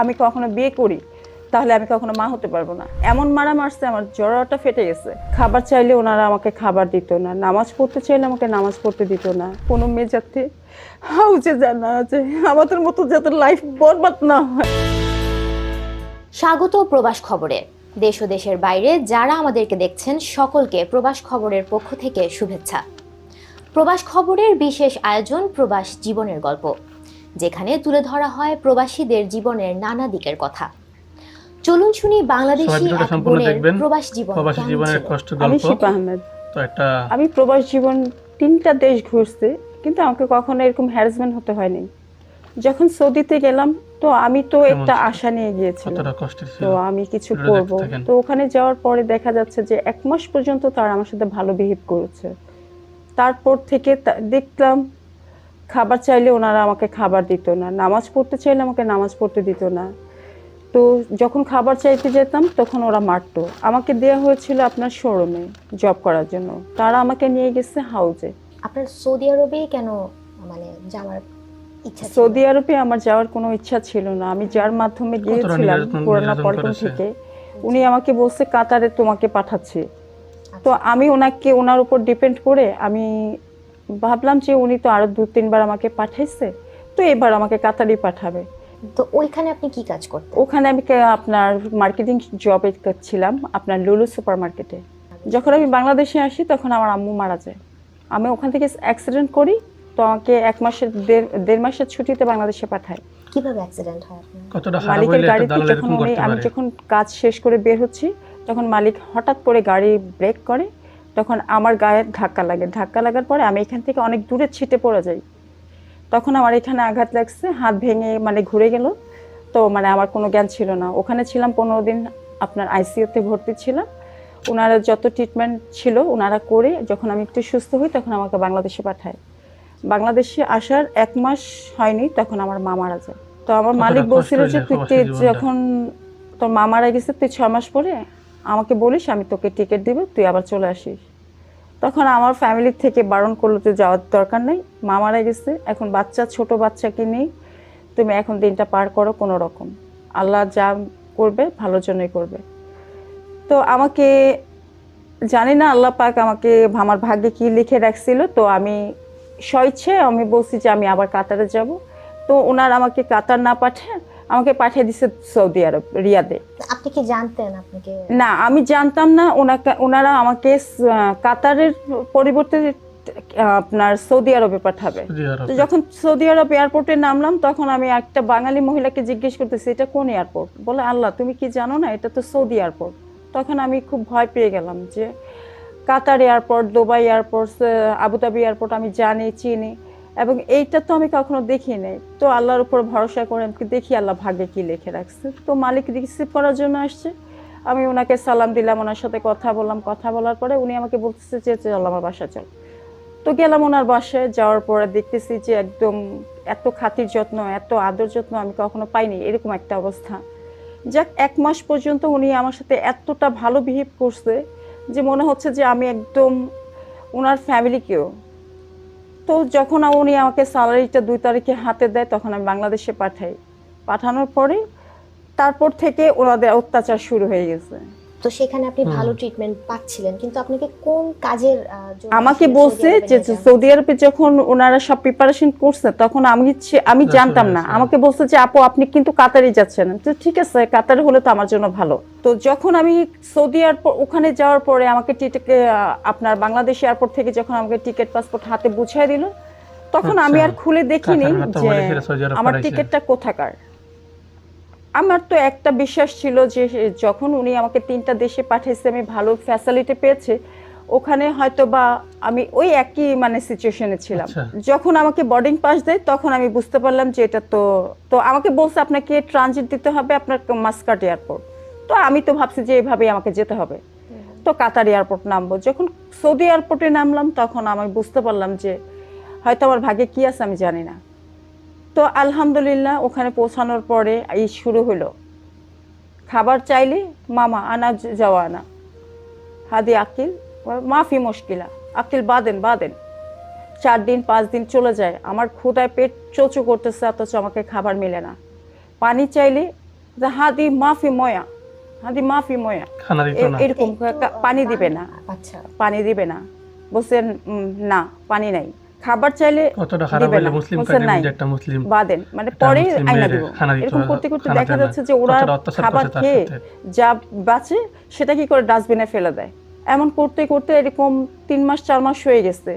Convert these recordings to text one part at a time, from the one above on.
আমি কখনো বিয়ে করি, তাহলে আমি কখনো মা হতে পারব না। এমন মারা মারছে, আমার জড়াটা ফেটে গেছে। খাবার চাইলে ওনারা আমাকে খাবার দিত না, নামাজ পড়তে চাইলে আমাকে নামাজ পড়তে দিত না। কোনো মেয়ে যাতে হাউজে জানা আছে আমাদের মতো যাতে লাইফ বরবাদ না হয়। স্বাগত প্রবাস খবরে। দেশ ও দেশের বাইরে যারা আমাদেরকে দেখছেন, সকলকে প্রবাস খবরের পক্ষ থেকে শুভেচ্ছা। প্রবাস খবরের বিশেষ আয়োজন প্রবাস জীবনের গল্প। যেখানে তুলে ধরা হয় প্রবাসীদের জীবনের নানা দিকের কথা। চলুন শুনি বাংলাদেশি এক বোনের প্রবাস জীবন প্রবাসী জীবনের। কষ্ট আমি গল্প। শিপা আহমেদ। তো একটা আমি প্রবাস জীবন তিনটা দেশ ঘুরছি কিন্তু আমাকে কখনো এরকম হ্যারাসমেন্ট হতে হয়নি। যখন সৌদিতে গেলাম তো আমি তো একটা আশা নিয়ে গিয়েছিলাম। তো আমি কিছু করব। তো ওখানে যাওয়ার পরে দেখা যাচ্ছে যে এক মাস পর্যন্ত তারা আমার সাথে ভালো বিহেভ করেছে। তারপর থেকে দেখলাম খাবার চাইলে ওনারা আমাকে খাবার দিত না। নামাজ পড়তে চাইলে আমাকে নামাজ পড়তে দিত না। তো যখন খাবার চাইতে যেতাম তখন ওরা মারতো। আমাকে দেওয়া হয়েছিল আপনার শোরুমে জব করার জন্য। তারা আমাকে নিয়ে গেছে হাউজে। আপনার সৌদি আরবে কেন মানে যাওয়ার ইচ্ছা সৌদি আরবে আমার যাওয়ার কোনো ইচ্ছা ছিল না। আমি যার মাধ্যমে গিয়েছিলাম পুরানা পল্টন থেকে উনি আমাকে বলছে কাতারে তোমাকে পাঠাচ্ছে। তো আচ্ছা। আমি ওনাকে ওনার উপর ডিপেন্ড করে আমি ভাবলাম যে উনি তো আরও দু তিনবার আমাকে পাঠাইছে তো এবার আমাকে কাতারই পাঠাবে। তো ওইখানে আপনি কি কাজ করতেন? ওখানে আমি আপনার মার্কেটিং জবে ছিলাম আপনার লুলু সুপার মার্কেটে যখন আমি বাংলাদেশে আসি তখন আমার আম্মু মারা যায়। আমি ওখান থেকে অ্যাক্সিডেন্ট করি তো আমাকে এক মাসের দেড় দেড় মাসের ছুটিতে বাংলাদেশে পাঠায়। কীভাবে অ্যাক্সিডেন্ট হয় আপনার? কতটা খারাপ মালিকের গাড়িতে যখন উনি আমি যখন কাজ শেষ করে বের হচ্ছি তখন মালিক হঠাৎ করে গাড়ি ব্রেক করে তখন আমার গায়ে ধাক্কা লাগে। ধাক্কা লাগার পরে আমি এখান থেকে অনেক দূরে ছিটে পড়ে যাই। তখন আমার এখানে আঘাত লাগছে হাত ভেঙে মানে ঘুরে গেল। তো মানে আমার কোনো জ্ঞান ছিল না। ওখানে ছিলাম পনেরো দিন আপনার আইসিইউতে ভর্তি ছিলাম। ওনারা যত ট্রিটমেন্ট ছিল ওনারা করে যখন আমি একটু সুস্থ হই তখন আমাকে বাংলাদেশে পাঠায়। বাংলাদেশে আসার এক মাস হয়নি তখন আমার মা মারা যায়। তো আমার মালিক বলছিল যে তুই? যখন তোর মা মারা গেছে তুই ছ মাস পরে আমাকে বলিস, আমি তোকে টিকিট দিব, তুই আবার চলে আসিস। তখন আমার ফ্যামিলির থেকে বারণ করল তো যাওয়ার দরকার নেই। মা মারা গেছে, এখন বাচ্চা, ছোট বাচ্চাকে নেই তুমি এখন দিনটা পার করো কোনো রকম। আল্লাহ যা করবে ভালোর জন্যই করবে। তো আমাকে, জানি না, আল্লাহ পাক আমাকে আমার ভাগ্যে কি লিখে রাখছিল। তো আমি স্বইচ্ছে আমি বলছি যে আমি আবার কাতারে যাব। তো ওনার আমাকে কাতার না পাঠায় আমাকে পাঠিয়ে দিছে সৌদি আরব রিয়াদে। আপনি কি জানতেন আপনাকে না আমি জানতাম না ওনাকে ওনারা আমাকে কাতারের পরিবর্তে আপনার সৌদি আরবে পাঠাবে। তো যখন সৌদি আরব এয়ারপোর্টে নামলাম তখন আমি একটা বাঙালি মহিলাকে জিজ্ঞেস করতেছি এটা কোন এয়ারপোর্ট বলে আল্লাহ তুমি কি জানো না এটা তো সৌদি এয়ারপোর্ট তখন আমি খুব ভয় পেয়ে গেলাম যে Qatar airport Dubai airport Abu Dhabi airport আমি জানি চিনি। এবং এইটা তো আমি কখনো দেখি নাই তো আল্লাহর উপর ভরসা করে দেখি আল্লাহ ভাগ্যে কি লিখে রাখছে। তো মালিক রিসিভ করার জন্য আসছে। আমি ওনাকে সালাম দিলাম ওনার সাথে কথা বললাম। কথা বলার পরে উনি আমাকে বলতেছে যে চল আমার বাসা চল। তো গেলাম ওনার বাসায়, যাওয়ার পরে দেখতেছি যে একদম এত খাতির যত্ন, এত আদর যত্ন আমি কখনো পাইনি, এরকম একটা অবস্থা। যাক, এক মাস পর্যন্ত উনি আমার সাথে এতটা ভালো বিহেভ করছে যে মনে হচ্ছে যে আমি একদম ওনার ফ্যামিলিকেও তো যখন উনি আমাকে স্যালারিটা দুই তারিখে হাতে দেয়, তখন আমি বাংলাদেশে পাঠাই। পাঠানোর পরে তারপর থেকে ওনাদের অত্যাচার শুরু হয়ে গেছে। তো সেখানে আপনি ভালো ট্রিটমেন্ট পাচ্ছিলেন কিন্তু আপনাকে কোন কাজের আমাকে বলছে সৌদি আরবে যে সৌদি আরবে যখন ওনারা সব প্রিপারেশন করছে তখন আমি আমি জানতাম না। আমাকে বলছে যে আপু আপনি কিন্তু কাতারে যাচ্ছেন। তো ঠিক আছে কাতারে হলে তো আমার জন্য ভালো। তো যখন আমি সৌদি এয়ারপোর্ট ওখানে যাওয়ার পরে আমাকে আপনার বাংলাদেশ এয়ারপোর্ট থেকে যখন আমাকে টিকিট পাসপোর্ট হাতে বুঝিয়ে দিল তখন আমি আচ্ছা। আর খুলে দেখিনি যে আমার টিকিটটা কোথাকার। আমার তো একটা বিশ্বাস ছিল যে যখন উনি আমাকে তিনটা দেশে পাঠিয়েছে আমি ভালো ফ্যাসিলিটি পেয়েছি ওখানে হয়তো বা আমি ওই একই মানে সিচুয়েশনে ছিলাম। আচ্ছা। যখন আমাকে বোর্ডিং পাস দেয় তখন আমি বুঝতে পারলাম যে এটা তো তো আমাকে বলছে আপনাকে ট্রানজিট দিতে হবে আপনার মাস্কাট এয়ারপোর্ট তো আমি তো ভাবছি যে এভাবেই আমাকে যেতে হবে। তো কাতার এয়ারপোর্ট নামবো। যখন সৌদি এয়ারপোর্টে নামলাম তখন আমি বুঝতে পারলাম যে হয়তো আমার ভাগে কি আছে আমি জানি না। তো আলহামদুলিল্লাহ ওখানে পৌঁছানোর পরে এই শুরু হলো। খাবার চাইলে মামা আনা যাওয়া আনা। হাদি আকিল মাফি মুশকিলা। আকিল বাদেন বাদেন। চার দিন পাঁচ দিন চলে যায়। আমার ক্ষুদায় পেট চোচো করতেছে অথচ আমাকে খাবার মেলে না। পানি চাইলে হাদি মাফি ময়া। হাদি মাফি ময়া। এরকম পানি দিবে না। আচ্ছা। পানি দিবে না। বলছেন না পানি নাই। খাবার চাইলে কতটা খারাপ দিবে মুসলিম বলছে কান্ট্রি একটা মুসলিম বাদেন। মানে পরে আইনা দিব। এরকম করতে করতে দেখা যাচ্ছে যে ওরা খাবার খেয়ে যা বাঁচে সেটা কি করে ডাস্টবিনে ফেলে দেয়? এমন করতে করতে এরকম তিন মাস চার মাস হয়ে গেছে।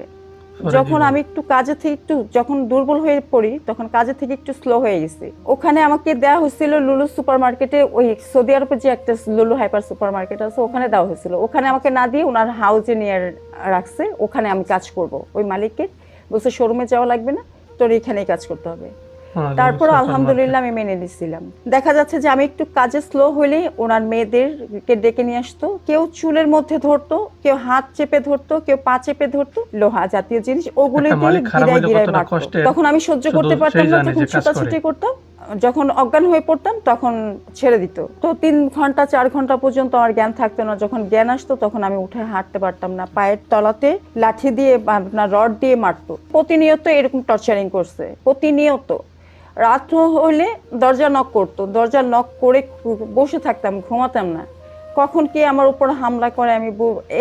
যখন আমি একটু কাজে থেকে একটু যখন দুর্বল হয়ে পড়ি তখন কাজে থেকে একটু স্লো হয়ে গেছে। ওখানে আমাকে দেওয়া হয়েছিল লুলু সুপার মার্কেটে ওই সৌদি আরবে যে একটা লুলু হাইপার সুপার মার্কেট আছে ওখানে দেওয়া হয়েছিল। ওখানে আমাকে না দিয়ে ওনার হাউজে নিয়ে রাখছে। ওখানে আমি কাজ করব। ওই মালিককে বলছে শোরুমে যাওয়া লাগবে না তোর এখানেই কাজ করতে হবে। তারপর আলহামদুলিল্লাহ আমি মেনে নিছিলাম। দেখা যাচ্ছে যে আমি একটু কাজে স্লো হলেই ওনার মেয়েদেরকে ডেকে নিয়ে আসতো। কেউ চুলের মধ্যে ধরতো কেউ হাত চেপে ধরতো কেউ পা চেপে ধরতো লোহা জাতীয় জিনিস ওগুলো দিয়ে মালিক খারাপ গিরায় গিরায় মারতো তখন আমি সহ্য করতে পারতাম না তখন। ছুটাছুটি করতাম। যখন অজ্ঞান হয়ে পড়তাম তখন ছেড়ে দিত। তো তিন ঘণ্টা চার ঘণ্টা পর্যন্ত আমার জ্ঞান থাকতো না। যখন জ্ঞান আসতো তখন আমি উঠে হাঁটতে পারতাম না। পায়ের তলাতে লাঠি দিয়ে আপনার রড দিয়ে মারতো। প্রতিনিয়ত এরকম টর্চারিং করছে। প্রতিনিয়ত। রাত হলে দরজা নক করতো। দরজা নক করে বসে থাকতাম ঘুমাতাম না। কখন কে আমার উপর হামলা করে আমি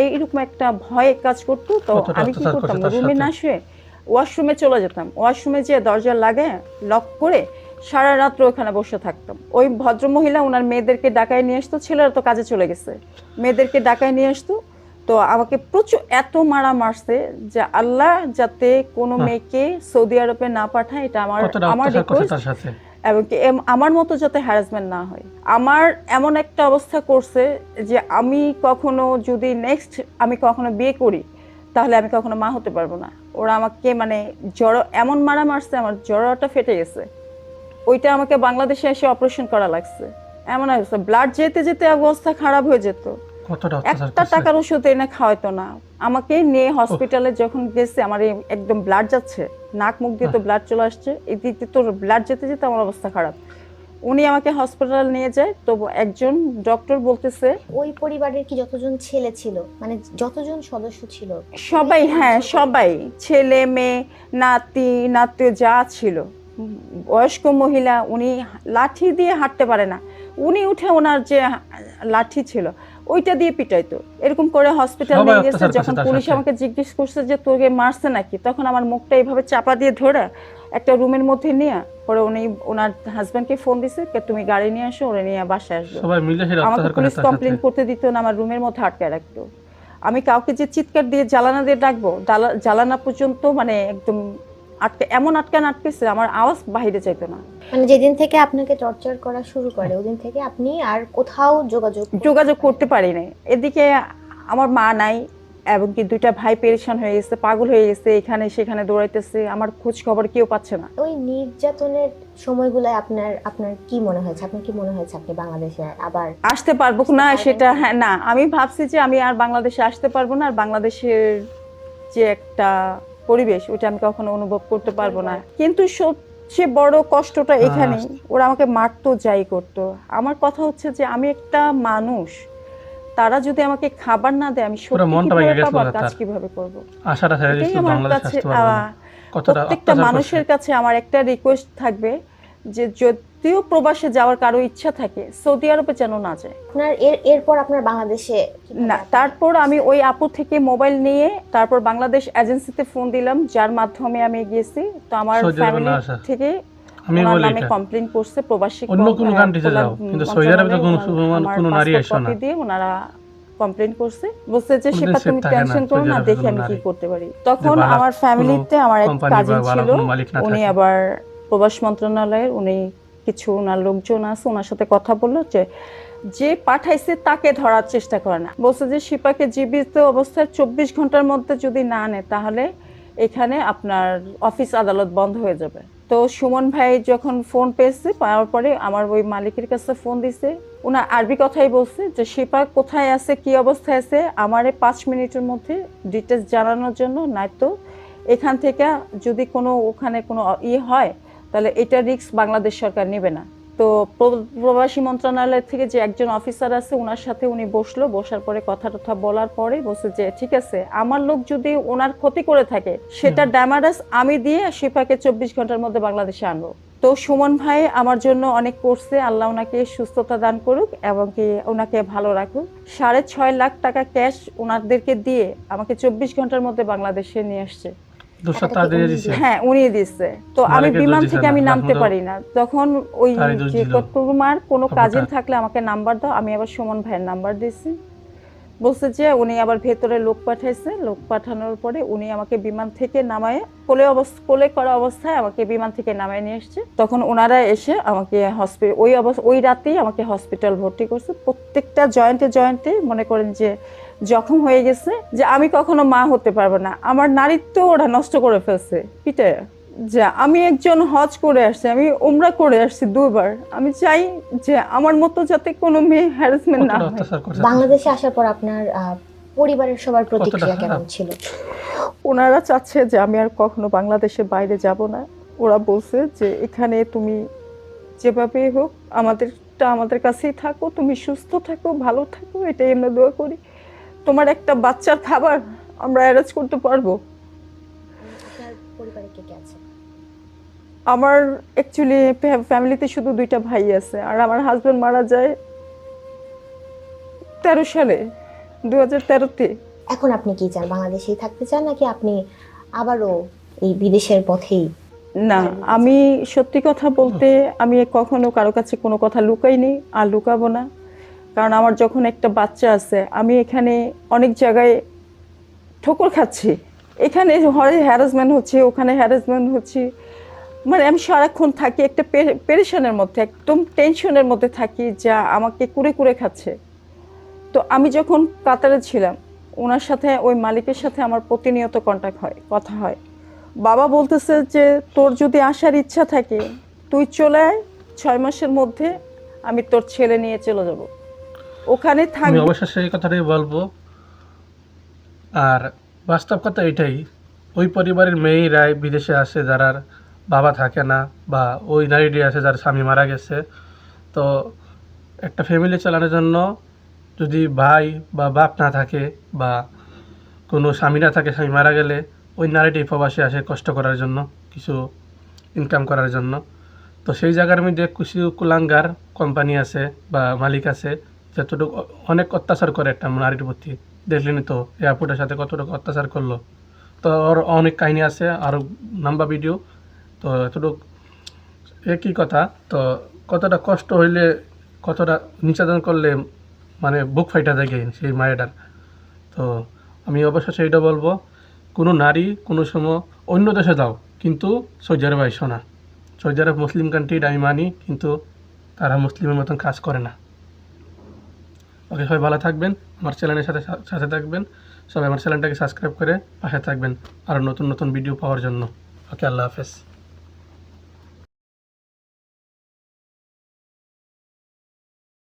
এইরকম একটা ভয়ে কাজ করতো। তো আমি কি করতাম? রুমে না শুয়ে ওয়াশরুমে চলে যেতাম। ওয়াশরুমে যেয়ে দরজা লাগে লক করে সারা রাত্র ওখানে বসে থাকতাম। ওই ভদ্রমহিলা ওনার মেয়েদেরকে ডাকায় নিয়ে আসতো ছেলেরা তো কাজে চলে গেছে। মেয়েদেরকে ডাকায় নিয়ে আসতো। তো আমাকে প্রচুর এত মারা মারছে যে আল্লাহ যাতে কোনো মেয়েকে সৌদি আরবে না পাঠায় এটা আমার আমার রিকোয়েস্ট এবং আমার মতো যাতে হ্যারাসমেন্ট না হয়। আমার এমন একটা অবস্থা করছে যে আমি কখনো যদি নেক্সট আমি কখনো বিয়ে করি তাহলে আমি কখনো মা হতে পারব না। ওরা আমাকে মানে জ্বর এমন মারা মারছে আমার জ্বরটা ফেটে গেছে। ওইটা আমাকে বাংলাদেশে এসে অপারেশন করা লাগছে। এমন অবস্থা। ব্লাড যেতে যেতে অবস্থা খারাপ হয়ে যেত। একটা টাকার ওষুধ এনে খাওয়াইতো না। আমাকে নিয়ে হসপিটালে যখন গেছে আমার এই একদম ব্লাড যাচ্ছে। নাক মুখ দিয়ে তো ব্লাড চলে আসছে। এই দিক দিয়ে তোর ব্লাড যেতে যেতে আমার অবস্থা খারাপ। উনি আমাকে হসপিটাল নিয়ে যায়। তো একজন ডক্টর বলতেছে ওই পরিবারের কি যতজন ছেলে ছিল? মানে যতজন সদস্য ছিল? সবাই হ্যাঁ সবাই। ছেলে মেয়ে নাতি নাতি যা ছিল। বয়স্ক মহিলা উনি লাঠি দিয়ে হাঁটতে পারে না। উনি উঠে ওনার যে লাঠি ছিল ওইটা দিয়ে পিটাইতো। এরকম করে হসপিটাল নিয়ে গেছে যখন পুলিশ আমাকে জিজ্ঞেস করছে যে তোকে মারছে নাকি? তখন আমার মুখটা এইভাবে চাপা দিয়ে ধরে একটা রুমের মধ্যে নিয়ে পরে উনি ওনার হাজব্যান্ডকে ফোন দিছে "কে তুমি গাড়ি নিয়ে আসো ওরে নিয়ে বাসায় আসবে। সবাই মিলে আমাকে পুলিশ কমপ্লেন করতে দিত না আমার রুমের মধ্যে আটকায় রাখতো। আমি কাউকে যে চিৎকার দিয়ে জ্বালানা দিয়ে ডাকবো জ্বালা- জ্বালানা পর্যন্ত মানে একদম আটকে এমন আটকান আটকেছে আমার আওয়াজ বাইরে যাইতো না। মানে যেদিন থেকে আপনাকে টর্চার করা শুরু করে ওদিন থেকে আপনি আর কোথাও যোগাযোগ যোগাযোগ করতে পারি নাই। এদিকে আমার মা নাই এবং কি দুইটা ভাই পেরেশান হয়ে গেছে পাগল হয়ে গেছে এখানে সেখানে দৌড়াইতেছে আমার খোঁজ খবর কেউ পাচ্ছে না। ওই নির্যাতনের সময়গুলোয় আপনার আপনার কি মনে হয়েছে? আপনার কি মনে হয়েছে আপনি বাংলাদেশে আবার আসতে পারব না সেটা হ্যাঁ না আমি ভাবছি যে আমি আর বাংলাদেশে আসতে পারব না আর বাংলাদেশের যে একটা পরিবেশ ওটা আমি কখনো অনুভব করতে পারব না। কিন্তু সবচেয়ে বড় কষ্টটা এখানে ওরা আমাকে মারতো যাই করতো। আমার কথা হচ্ছে যে আমি একটা মানুষ তারা যদি আমাকে খাবার না দেয় আমি সত্যি কীভাবে। কাজ করব? আশাটা আমার কাছে প্রত্যেকটা মানুষের কাছে আমার একটা রিকোয়েস্ট থাকবে যে যদিও প্রবাসে যাওয়ার কারও ইচ্ছা থাকে সৌদি আরবে যেন না যায়। আপনার এর এরপর আপনার বাংলাদেশে না তারপর আমি ওই আপু থেকে মোবাইল নিয়ে তারপর বাংলাদেশ এজেন্সিতে ফোন দিলাম যার মাধ্যমে আমি গিয়েছি। তো আমার ফ্যামিলি থেকে আমি বলি নামে এটা। কমপ্লেন করছে প্রবাসী অন্য কোনো আহ, যাও, কিন্তু সৌদি আরবে তো কোনো সুমান- কোনো নারী আসো না। দিয়ে ওনারা কমপ্লেন করছে। বলছে যে সেটা তুমি টেনশন করো না দেখি আমি কি করতে পারি। তখন আমার ফ্যামিলিতে আমার এক কাজিন ছিল উনি আবার প্রবাস মন্ত্রণালয়ের উনি কিছু ওনার লোকজন আছে, ওনার সাথে কথা বলল যে যে পাঠাইছে তাকে ধরার চেষ্টা করে না। বলছে যে শিপাকে জীবিত অবস্থায় চব্বিশ ঘণ্টার মধ্যে যদি না নেয়, তাহলে এখানে আপনার অফিস আদালত বন্ধ হয়ে যাবে। তো সুমন ভাই যখন ফোন পেয়েছে, পাওয়ার পরে আমার ওই মালিকের কাছে ফোন দিছে। ওনার আরবি কথাই বলছে যে শিপা কোথায় আছে, কি অবস্থায় আছে, আমারে পাঁচ মিনিটের মধ্যে ডিটেলস জানানোর জন্য, নয়তো এখান থেকে যদি কোনো ওখানে কোনো ইয়ে হয় তাহলে এটা রিস্ক বাংলাদেশ সরকার নেবে না। তো প্রবাসী মন্ত্রণালয় থেকে যে একজন অফিসার আছে ওনার সাথে উনি বসল। বসার পরে কথা টথা বলার পরে বলছে যে ঠিক আছে আমার লোক যদি ওনার ক্ষতি করে থাকে সেটা ড্যামারাস আমি দিয়ে শিপাকে চব্বিশ ঘণ্টার মধ্যে বাংলাদেশে আনব। তো সুমন ভাই আমার জন্য অনেক করছে আল্লাহ ওনাকে সুস্থতা দান করুক এবং কি ওনাকে ভালো রাখুক। সাড়ে ছয় লাখ টাকা ক্যাশ ওনাদেরকে দিয়ে আমাকে চব্বিশ ঘণ্টার মধ্যে বাংলাদেশে নিয়ে আসছে। হ্যাঁ উনি দিচ্ছে তো আমি বিমান থেকে আমি নামতে পারি না। তখন ওই যে। কোনো কাজিন থাকলে আমাকে নাম্বার দাও আমি আবার সুমন ভাইয়ের নাম্বার বলছে যে উনি আবার ভেতরে লোক পাঠাইছে। লোক পাঠানোর পরে উনি আমাকে বিমান থেকে নামায় কোলে অবস্থা কোলে করা অবস্থায় আমাকে বিমান থেকে নামায় নিয়ে এসছে। তখন ওনারা এসে আমাকে হসপিটাল ওই অবস্থা ওই রাতেই আমাকে হসপিটাল ভর্তি করছে। প্রত্যেকটা জয়েন্টে জয়েন্টে মনে করেন যে জখম হয়ে গেছে যে আমি কখনো মা হতে পারব না। আমার নারীত্ব ওরা নষ্ট করে ফেলছে। পিঠে যে আমি একজন হজ করে আসছি আমি উমরা করে আসছি দুবার। আমি চাই যে আমার মতো যাতে কোনো মেয়ে হ্যারাসমেন্ট না হয়। বাংলাদেশে আসার পর আপনার আহ, পরিবারের সবার প্রতিক্রিয়া? কেমন ছিল? ওনারা চাচ্ছে যে আমি আর কখনো বাংলাদেশের বাইরে যাব না। ওরা বলছে যে এখানে তুমি যেভাবে হোক আমাদেরটা আমাদের কাছেই থাকো তুমি সুস্থ থাকো ভালো থাকো এটাই আমরা দোয়া করি। তোমার একটা বাচ্চার খাবার আমরা অ্যারেঞ্জ করতে পারব। পরিবারে কে কে আছে? আমার অ্যাকচুয়ালি ফ্যামিলিতে শুধু দুইটা ভাই আছে আর আমার হাজব্যান্ড মারা যায় তেরো সালে দু হাজার তেরোতে। এখন আপনি কি চান বাংলাদেশেই থাকতে চান নাকি আপনি আবারও এই বিদেশের পথেই না আমি সত্যি কথা বলতে আমি কখনো কারও কাছে কোনো কথা লুকাইনি আর লুকাবো না। কারণ আমার যখন একটা বাচ্চা আছে, আমি এখানে অনেক জায়গায় ঠোকর খাচ্ছি। এখানে হয় হ্যারাসমেন্ট হচ্ছে, ওখানে হ্যারাসমেন্ট হচ্ছে। মানে আমি সারাক্ষণ থাকি একটা পেরেশানের মধ্যে, একদম টেনশনের মধ্যে থাকি যা আমাকে কুড়ে কুড়ে খাচ্ছে। তো আমি যখন কাতারে ছিলাম, ওনার সাথে, ওই মালিকের সাথে আমার প্রতিনিয়ত কন্ট্যাক্ট হয়, কথা হয়। বাবা বলতেছে যে, তোর যদি আসার ইচ্ছা থাকে, তুই চলে আয়, ছয় মাসের মধ্যে আমি তোর ছেলে নিয়ে চলে যাব। ওখানে থাকবি অবশ্য সেই কথাটাই বলব। আর বাস্তব কথা এটাই, ওই পরিবারের মেয়েরাই বিদেশে আসে, যারা বাবা থাকে না, বা ওই নারীটি আছে যার স্বামী মারা গেছে। তো একটা ফ্যামিলি চালানোর জন্য যদি ভাই বা বাপ না থাকে, বা কোনো স্বামী না থাকে, স্বামী মারা গেলে ওই নারীটি প্রবাসে আসে কষ্ট করার জন্য, কিছু ইনকাম করার জন্য। তো সেই জায়গার মধ্যে কিছু কুলাঙ্গার কোম্পানি আছে বা মালিক আছে যতটুকু অনেক অত্যাচার করে একটা নারীর প্রতি। দেখলেনি তো এয়ারপোর্টের সাথে কতটুকু অত্যাচার করল। তো ওর অনেক কাহিনী আছে আরও নাম্বা ভিডিও। তো এতটুকু, একই কথা। তো কতটা কষ্ট হইলে, কতটা নির্যাতন করলে মানে বুক ফাইটা থাকে সেই মায়েটার তো আমি অবশ্য সেইটা বলব, কোনো নারী কোনো সময় অন্য দেশে যাও, কিন্তু সৌদি আরবে আইসো না। সৌদি আরব মুসলিম কান্ট্রি আমি মানি, কিন্তু তারা মুসলিমের মতন কাজ করে না। ওকে, সবাই ভালো থাকবেন, আমার চ্যানেলের সাথে সাথে থাকবেন, সবাই আমার চ্যানেলটাকে সাবস্ক্রাইব করে পাশে থাকবেন আরও নতুন নতুন ভিডিও পাওয়ার জন্য। ওকে, আল্লাহ হাফেজ।